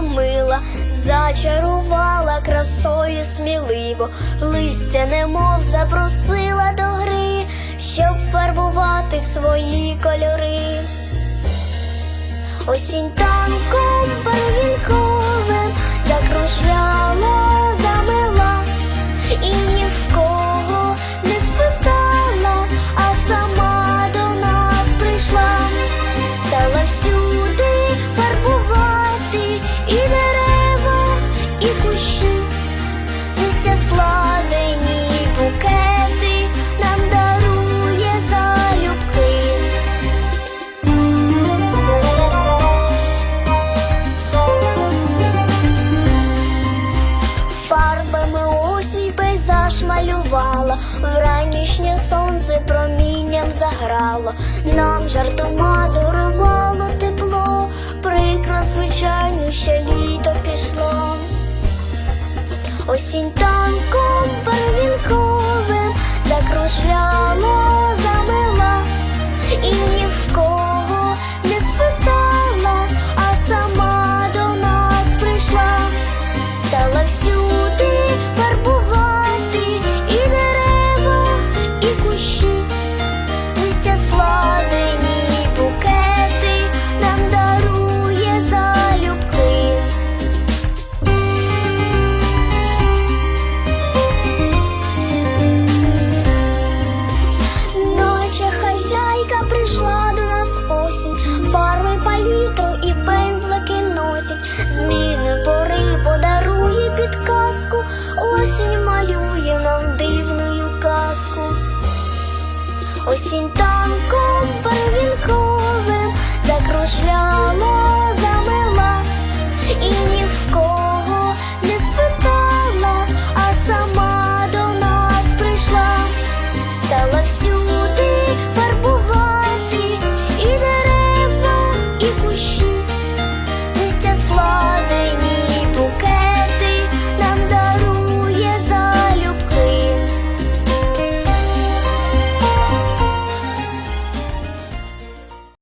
дівчина мила, зачарувала красою сміливо, листя немов запросила до гри, щоб фарбувати в свої кольори. Осінь танком. свій пейзаж малювала, вранішнє сонце промінням заграло, нам жартома дарувало тепло, прикро, звичайно, ще літо пішло. Осінь танку осінь